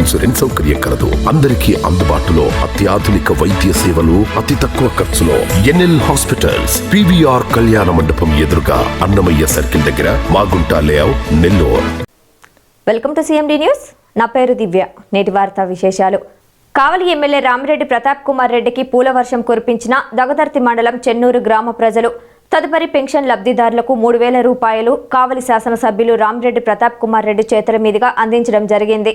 Insurance సౌకర్యం కలదు. అందరికీ అందుబాటులో అత్యాధునిక వైద్య సేవలు అతి తక్కువ ఖర్చులో ఎన్ఎల్ హాస్పిటల్స్ పివిఆర్ కళ్యాణ మండపం ఎదురుగా అన్నమయ్య సర్కిల్ దగ్గర Magunta layout Nellore. Welcome to CMD news. నా పేరు దివ్య. నేటి వార్తా విశేషాలు. కావలి ఎమ్మెల్యే రామిరెడ్డి ప్రతాప్ కుమార్ రెడ్డికి పూల వర్షం కురిపించిన దగదర్తి మండలం చెన్నూరు గ్రామ ప్రజలు. తదుపరి పెన్షన్ లబ్ధిదారులకు మూడు వేల రూపాయలు కావలి శాసనసభ్యులు రామిరెడ్డి ప్రతాప్ కుమార్ రెడ్డి చేతుల మీదుగా అందించడం జరిగింది.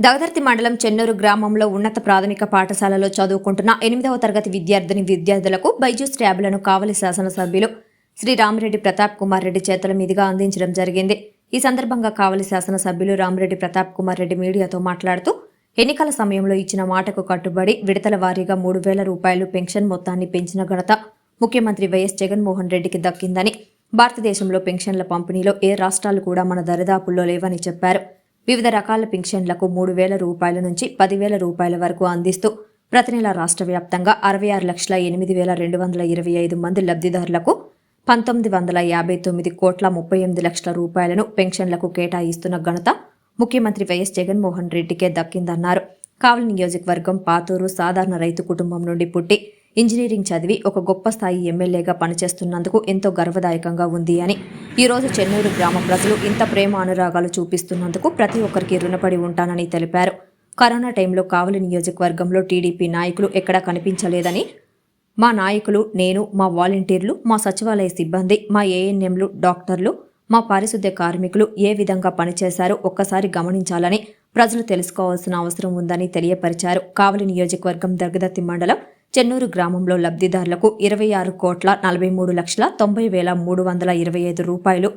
దగదర్తి మండలం చెన్నూరు గ్రామంలో ఉన్నత ప్రాథమిక పాఠశాలలో చదువుకుంటున్న ఎనిమిదవ తరగతి విద్యార్థిని విద్యార్థులకు బైజూస్ ట్యాబ్లను కావలి శాసనసభ్యులు శ్రీ రామిరెడ్డి ప్రతాప్ కుమార్ రెడ్డి చేతుల మీదుగా అందించడం జరిగింది. ఈ సందర్భంగా కావలి శాసనసభ్యులు రామిరెడ్డి ప్రతాప్ కుమార్ రెడ్డి మీడియాతో మాట్లాడుతూ ఎన్నికల సమయంలో ఇచ్చిన మాటకు కట్టుబడి విడతల వారీగా మూడు వేల రూపాయలు పెన్షన్ మొత్తాన్ని పెంచిన ఘనత ముఖ్యమంత్రి వైఎస్ జగన్మోహన్ రెడ్డికి దక్కిందని భారతదేశంలో పెన్షన్ల పంపిణీలో ఏ రాష్ట్రాలు కూడా మన దరిదాపుల్లో లేవని చెప్పారు. వివిధ రకాల పెన్షన్లకు మూడు వేల రూపాయల నుంచి పదివేల రూపాయల వరకు అందిస్తూ ప్రతి నెల రాష్ట్ర వ్యాప్తంగా అరవై ఆరు లక్షల ఎనిమిది వేల రెండు వందల ఇరవై ఐదు మంది లబ్ధిదారులకు పంతొమ్మిది వందల యాభై తొమ్మిది కోట్ల ముప్పై ఎనిమిది లక్షల రూపాయలను పెన్షన్లకు కేటాయిస్తున్న ఘనత ముఖ్యమంత్రి వైఎస్ జగన్మోహన్ రెడ్డికే దక్కిందన్నారు. కావలి నియోజకవర్గం పాతూరు సాధారణ రైతు కుటుంబం నుండి పుట్టి ఇంజనీరింగ్ చదివి ఒక గొప్ప స్థాయి ఎమ్మెల్యేగా పనిచేస్తున్నందుకు ఎంతో గర్వదాయకంగా ఉంది అని. ఈరోజు చెన్నూరు గ్రామ ప్రజలు ఇంత ప్రేమ అనురాగాలు చూపిస్తున్నందుకు ప్రతి ఒక్కరికి రుణపడి ఉంటానని తెలిపారు. కరోనా టైంలో కావలి నియోజకవర్గంలో టీడీపీ నాయకులు ఎక్కడా కనిపించలేదని మా నాయకులు నేను మా వాలంటీర్లు మా సచివాలయ సిబ్బంది మా ఏఎన్ఎంలు డాక్టర్లు మా పారిశుద్ధ్య కార్మికులు ఏ విధంగా పనిచేశారో ఒక్కసారి గమనించాలని ప్రజలు తెలుసుకోవాల్సిన అవసరం ఉందని తెలియపరిచారు. కావలి నియోజకవర్గం దర్గదత్తి మండలం చెన్నూరు గ్రామంలో లబ్ధిదారులకు ఇరవై ఆరు కోట్ల నలభై మూడు లక్షల తొంభై వేల మూడు వందల ఇరవై ఐదు రూపాయలు.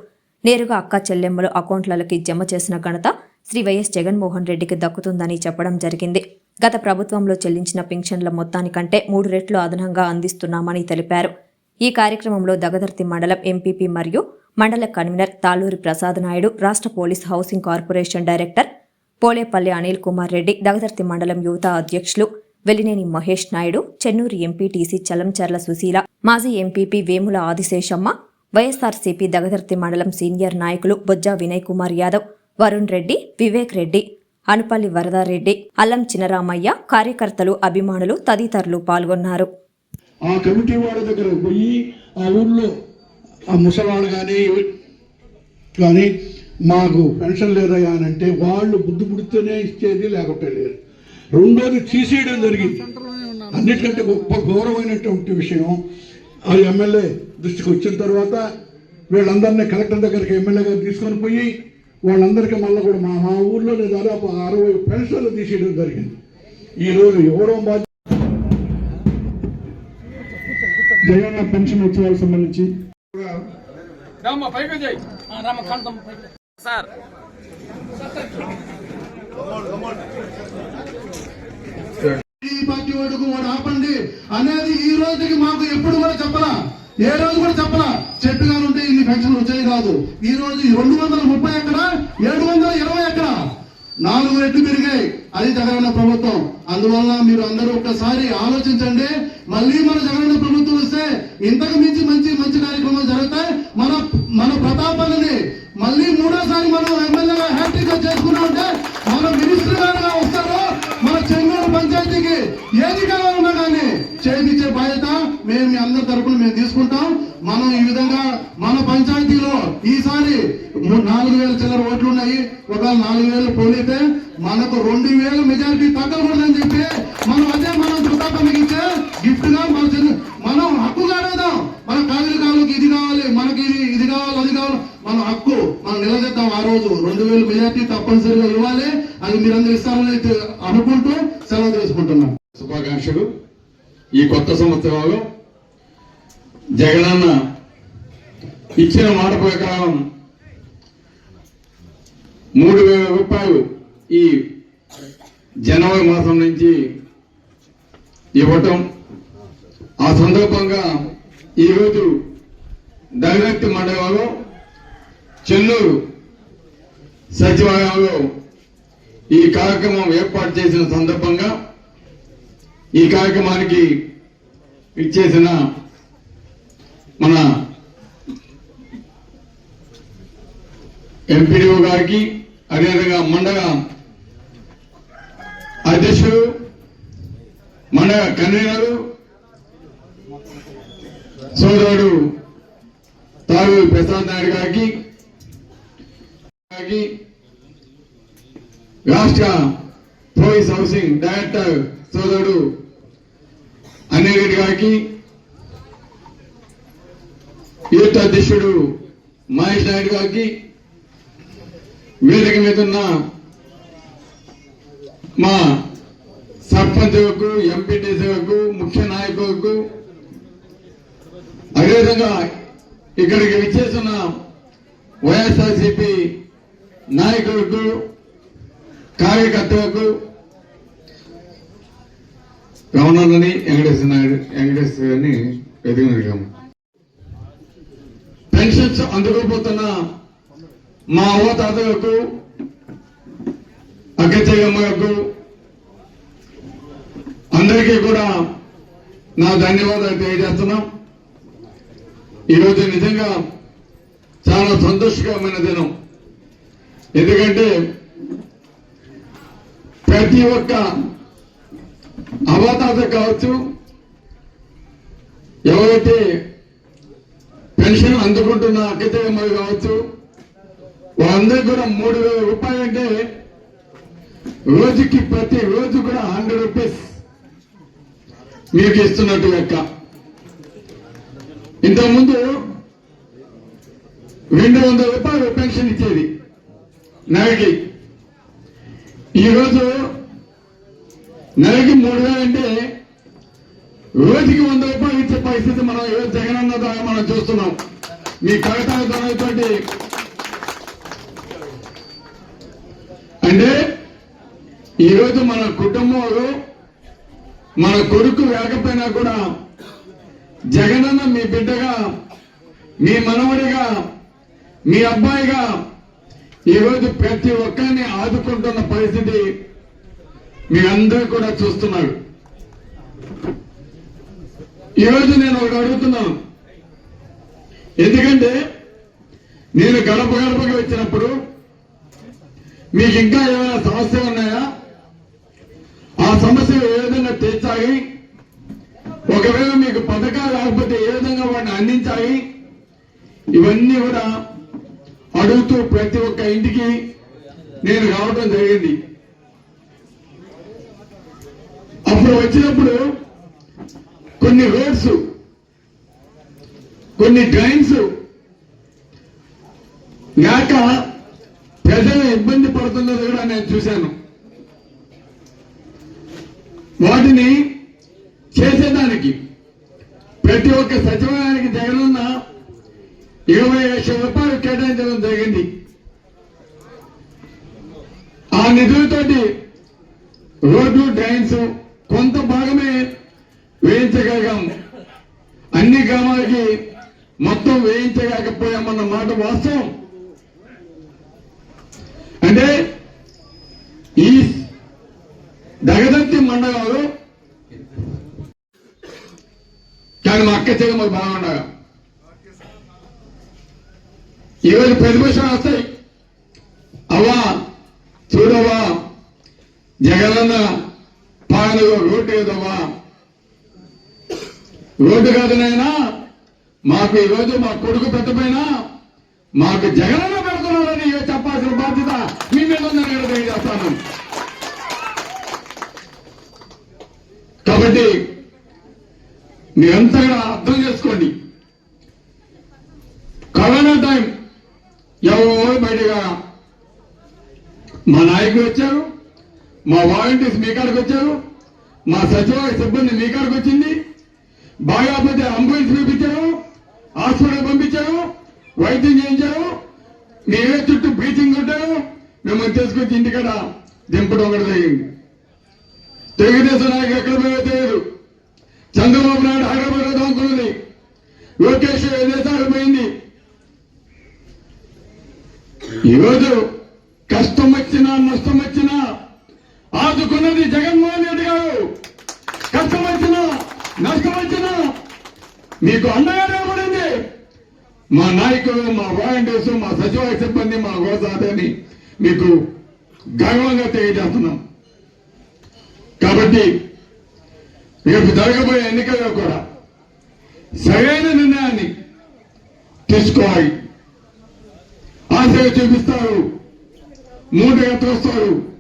నేరుగా అక్క చెల్లెమ్మలు అకౌంట్లలోకి జమ చేసిన ఘనత శ్రీ వైఎస్ జగన్మోహన్ రెడ్డికి దక్కుతుందని చెప్పడం జరిగింది. గత ప్రభుత్వంలో చెల్లించిన పింఛన్ల మొత్తానికంటే మూడు రెట్లు అదనంగా అందిస్తున్నామని తెలిపారు. ఈ కార్యక్రమంలో దగదర్తి మండలం ఎంపీపీ మరియు మండల కన్వీనర్ తాలూరి ప్రసాద్ నాయుడు రాష్ట్ర police housing corporation director Polepalli Anil Kumar Reddy Dagadarthi మండలం యువత అధ్యక్షులు వెలినేని మహేష్ నాయుడు చెన్నూరు ఎంపీటీసీ చలంచర్ల సుశీల మాజీ ఎంపీపీ వేముల ఆదిశేషమ్మ వైఎస్ఆర్సీపీ దగదర్తి మండలం సీనియర్ నాయకులు బొజ్జా వినయ్ కుమార్ యాదవ్ వరుణ్ రెడ్డి వివేక్ రెడ్డి అనుపల్లి వరదారెడ్డి అల్లం చినరామయ్య కార్యకర్తలు అభిమానులు తదితరులు పాల్గొన్నారు. ఆ కమిటీ వాళ్ళ దగ్గర పోయి ఆ ఊళ్ళో ఆ ముసలాళ్ళు కానీ కానీ మాకు పెన్షన్ లేదయ్యా అని అంటే వాళ్ళు బుద్ధి పుడితేనే ఇచ్చేది లేకపోతే లేదు. రెండోది తీసేయడం జరిగింది. అన్నిటికంటే గొప్ప గౌరవమైనటువంటి విషయం అది ఎమ్మెల్యే దృష్టికి వచ్చిన తర్వాత వీళ్ళందరినీ కలెక్టర్ దగ్గరికి ఎమ్మెల్యే గారు తీసుకొని పోయి వాళ్ళందరికీ మళ్ళీ కూడా మా మా ఊర్లోనే దాదాపు అరవై పెన్షన్లు తీసేయడం జరిగింది. ఈరోజు ఇవ్వడం బాధ్యత జగన్న పెన్షన్ ఉత్సవాలకు సంబంధించి సార్. పార్టీ వాడుకు వాడు ఆపండి. అనేది ఈ రోజుకి మాకు ఎప్పుడు కూడా చెప్పలా. ఏ రోజు కూడా చెప్పలా. చెట్టుగా ఉంటే ఇన్ని పెన్షన్లు వచ్చాయి కాదు. ఈ రోజు రెండు వందల ముప్పై ఎక్కడ ఏడు వందల ఇరవై ఎక్కడ నాలుగు రెట్లు పెరిగాయి. అది జగనన్న ప్రభుత్వం. అందువల్ల మీరు అందరూ ఒక్కసారి ఆలోచించండి. మళ్ళీ మన జగనన్న ప్రభుత్వం వస్తే ఇంతకు మించి మంచి మంచి కార్యక్రమాలు జరుగుతాయి. మన మన ప్రతాపాలని మళ్ళీ మూడోసారి మనం ఎమ్మెల్యేగా హ్యాట్రిక్ చేసుకున్నామంటే మన మినిస్టర్ ఏది కావాలన్నా కానీ చేయించే బాధ్యత మేము మీ అందరి తరపున మేము తీసుకుంటాం. మనం ఈ విధంగా మన పంచాయతీలో ఈసారి నాలుగు వేల చిల్లర ఓట్లు ఉన్నాయి. ఒక నాలుగు వేలు పోలితే మనకు రెండు వేల మెజారిటీ తగ్గకూడదని చెప్పి మనం అదే మనం ప్రతాపానికి ఇచ్చే గిఫ్ట్గా మన మనం హక్కుగా అడుగుదాం. మన కావిలి కాలుకి ఇది కావాలి మనకి ఇది ఇది కావాలి అది కావాలి మన హక్కు మనం నిలదీద్దాం ఆ రోజు. రెండు వేలు మెజార్టీ తప్పనిసరిగా ఇవ్వాలి. అది మీరందరూ ఇస్తారని అనుకుంటూ సెలవు తీసుకుంటున్నాం శుభాకాంక్షలు. ఈ కొత్త సంవత్సరంలో జగనన్న ఇచ్చిన మాట ప్రకారం మూడు వేల రూపాయలు ఈ జనవరి మాసం నుంచి ఇవ్వటం. ఆ సందర్భంగా ఈరోజు దళిత మండలంలో చెన్నూరు సచివాలయంలో ఈ కార్యక్రమం ఏర్పాటు చేసిన సందర్భంగా ఈ కార్యక్రమానికి ఇచ్చేసిన మన ఎంపీడీఓ గారికి అదేవిధంగా మండల అధ్యక్షుడు మండల కన్వీనరు సోదరుడు తారు ప్రసాద్ నాయుడు గారికి రాష్ట్ర పోలీస్ హౌసింగ్ డైరెక్టర్ సోదరుడు అనిల్ రెడ్డి గారికి యూత్ అధ్యక్షుడు మహేష్ నాయుడు గారికి వేదిక మీద ఉన్న మా సర్పంచులకు ఎంపీటీసీలకు ముఖ్య నాయకులకు అదేవిధంగా ఇక్కడికి విచ్చేసిన వైఎస్ఆర్సీపీ నాయకులకు కార్యకర్తలకు రమణాలని వెంకటేశ్వర నాయుడు వెంకటేశ్వర గారిని ఎదుగు పెన్షన్స్ అందుకోపోతున్న మా అవ్వ తాతలకు అక్కచెయ్యమ్మలకు అందరికీ కూడా నా ధన్యవాదాలు తెలియజేస్తున్నాం. ఈరోజు నిజంగా చాలా సంతోషకరమైన దినం. ఎందుకంటే ప్రతి ఒక్క అవతాత కావచ్చు ఎవరైతే పెన్షన్ అందుకుంటున్న అక్కచెయ్యమ్మలు కావచ్చు వాళ్ళందరికీ కూడా మూడు వేల రూపాయలు అంటే రోజుకి ప్రతి రోజు కూడా హండ్రెడ్ రూపీస్ మీకు ఇస్తున్నట్టు లెక్క. ఇంతకుముందు రెండు వందల రూపాయలు పెన్షన్ ఇచ్చేది. నెలకి ఈరోజు నెలకి మూడు వేలు అంటే రోజుకి వంద రూపాయలు ఇచ్చే పరిస్థితి మనం ఈరోజు జగనన్న ద్వారా మనం చూస్తున్నాం. మీ కవితలతోటి అంటే ఈరోజు మన కుటుంబంలో మన కొడుకు లేకపోయినా కూడా జగనన్న మీ బిడ్డగా మీ మనవడిగా మీ అబ్బాయిగా ఈరోజు ప్రతి ఒక్కరిని ఆదుకుంటున్న పరిస్థితి మీ అందరూ కూడా చూస్తున్నారు. ఈరోజు నేను ఒకటి అడుగుతున్నాను. ఎందుకంటే నేను గడప గడపకి వచ్చినప్పుడు మీకు ఇంకా ఏమైనా సమస్యలు ఉన్నాయా? ఆ సమస్యలు ఏ విధంగా తీర్చాలి ఒకవేళ మీకు పథకాలు లేకపోతే ఏ విధంగా వాటిని అందించాలి ఇవన్నీ కూడా అడుగుతూ ప్రతి ఒక్క ఇంటికి నేను రావడం జరిగింది. అప్పుడు వచ్చినప్పుడు కొన్ని రోడ్స్ కొన్ని డ్రైన్స్ నాక ప్రజలు ఇబ్బంది పడుతున్నది కూడా నేను చూశాను. వాటిని చేసేదానికి ప్రతి ఒక్క సచివాలయానికి జగనన్న ఇరవై లక్షల రూపాయలు నిధులతోటి రోడ్లు డ్రైన్స్ కొంత భాగమే వేయించగలిగాం. అన్ని గ్రామాలకి మొత్తం వేయించలేకపోయామన్న మాట వాస్తవం. అంటే ఈ దగదంతి మండలంలో కానీ మా అక్క చెల్లె మాకు బాగుండగా ఈరోజు ప్రతిపక్షం వస్తాయి. అవ్వా జగనన్న పాలనలో రోడ్డు ఏదమ్మా రోడ్డు కాదు నాయనా మాకు ఈరోజు మా కొడుకు పెట్టపోయినా మాకు జగనన్న పెడుతున్నాడని చెప్పాల్సిన బాధ్యత మీ మీద ఉందని తెలియజేస్తాను. కాబట్టి మీరంతా కూడా అర్థం చేసుకోండి. కరోనా టైం ఎవరు బయటగా మా నాయకులు వచ్చారు? మా వాలంటీర్స్ మీ కాడికి వచ్చారు. మా సచివాలయ సిబ్బంది మీ కాడికి వచ్చింది. బాగాపోతే అంబులెన్స్ పంపించారు హాస్పిటల్ పంపించారు. వైద్యం చేయించారు. మీరే చుట్టూ బ్లీచింగ్ కొట్టారు. మిమ్మల్ని తీసుకొచ్చి ఇంటికాడ దింపడం కూడా జరిగింది. తెలుగుదేశం నాయకులు ఎక్కడ పోయో తెలియదు. చంద్రబాబు నాయుడు హైదరాబాద్ దాముకున్నది లోకేష్ విదేశాలకు పోయింది. ఈరోజు కష్టం వచ్చినా నష్టం వచ్చినా ఆదుకున్నది జగన్మోహన్ రెడ్డి గారు. కష్టం వచ్చినా నష్టం వచ్చినా మీకు అండగా నిలబడింది మా నాయకులు మా వాలంటీర్స్ మా సచివాలయ సిబ్బంది మా గోసాదని మీకు గర్వంగా తెలియజేస్తున్నాం. కాబట్టి రేపు జరగబోయే ఎన్నికల్లో కూడా సరైన నిర్ణయాన్ని తీసుకోవాలి. ఆశ చూపిస్తారు. మూటగా తోస్తారు.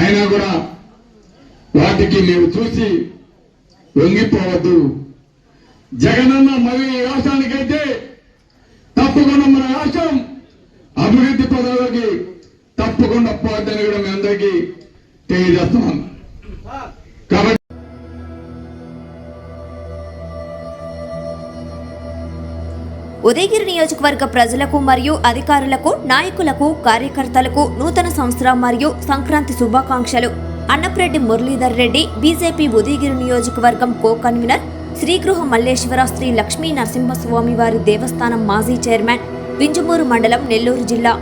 అయినా కూడా వాటికి మేము చూసి వంగిపోవద్దు జగనన్న మరి ఈ రాష్ట్రానికైతే తప్పకుండా మన రాష్ట్రం అభివృద్ధి పదాలకి తప్పకుండా పోద్దని కూడా మీ అందరికీ తెలియజేస్తున్నాను. ఉదయగిరి నియోజకవర్గ ప్రజలకు మరియు అధికారులకు నాయకులకు కార్యకర్తలకు నూతన సంవత్సర మరియు సంక్రాంతి శుభాకాంక్షలు. అన్నప్రెడ్డి మురళీధర్ రెడ్డి బీజేపీ ఉదయగిరి నియోజకవర్గం కో కన్వీనర్ శ్రీగృహ మల్లేశ్వర శ్రీ లక్ష్మీ నరసింహస్వామి వారి దేవస్థానం మాజీ చైర్మన్ వింజమూరు మండలం నెల్లూరు జిల్లా.